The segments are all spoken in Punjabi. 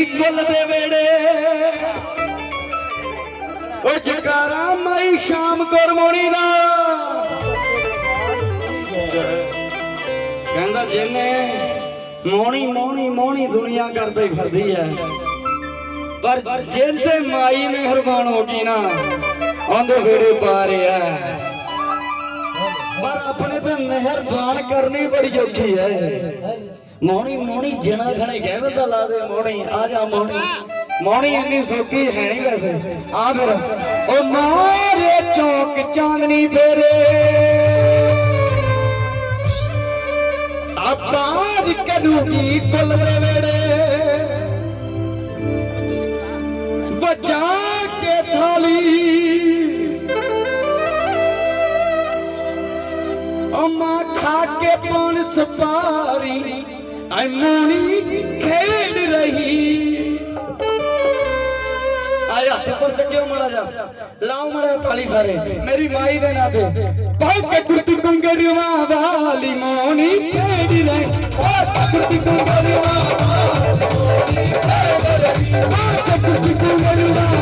ਗੁੱਲ ਦੇ ਵੇੜੇ। ਓ ਜਗਾਰਾ ਮਾਈ ਸ਼ਾਮ ਗੁਰਮੋਣੀ ਦਾ। ਕਹਿੰਦਾ ਜਿੰਨੇ ਮੋਣੀ ਮੋਣੀ ਮੋਣੀ ਦੁਨੀਆ ਕਰਦੀ ਫਿਰਦੀ ਐ। ਪਰ ਜਿੰਨ ਤੇ ਮਾਈ ਮਿਹਰਬਾਨ ਹੋ ਗਈ ਨਾ, ਉਹਦੇ ਵੇੜੇ ਪਾ ਰਿਆ ਪਰ ਆਪਣੇ ਤੇ ਮਿਹਰਬਾਨ ਕਰਨੀ ਬੜੀ ਔਖੀ ਐ। ਮੋਣੀ ਮੋਣੀ ਜਣਾ ਖਣੇ ਕਹਿੰਦਾ ਤਾਂ ਲਾ ਦੇ ਮੋਣੀ ਆ ਜਾ ਮੋਣੀ ਮੋਣੀ ਇੰਨੀ ਸੌਖੀ ਹੈ ਨਹੀਂ ਵੈਸੇ। ਆ ਫਿਰ, ਉਹ ਮਾਰੇ ਚੌਕ ਚਾਂਦਨੀ ਫੇਰੇ। ਆਬਾਦ ਕਰੂਗੀ ਕੁੱਲ ਦੇ ਵੇੜੇ। ਵਜਾ ਕੇ ਥਾਲੀ। ਅਮਾ ਖਾ ਕੇ ਪੌਣ ਸਫਾਰੀ ਐ ਮੋਣੀ ਖੇਡ ਰਹੀ। ਆਏ ਉੱਪਰ ਚੱਕਿਓ ਮੜਾ ਜਾ ਲਾਓ ਮੜਾ ਤਾਲੀ ਸਾਰੇ। ਮੇਰੀ ਮਾਈ ਦੇ ਨਾਂ ਤੇ। ਪਾਉ ਕੇ ਕੁਰਤੀ ਵਾਲੀ ਮੋਣੀ ਖੇਡ ਰਹੀ। ਓ ਕੁਰਤੀ ਕੰਗਰੀਆਂ ਵਾਲੀ ਪਾਉ ਕੇ ਕੁਰਤੀ ਕੰਗਰੀਆਂ ਵਾਲੀ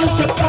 ਆ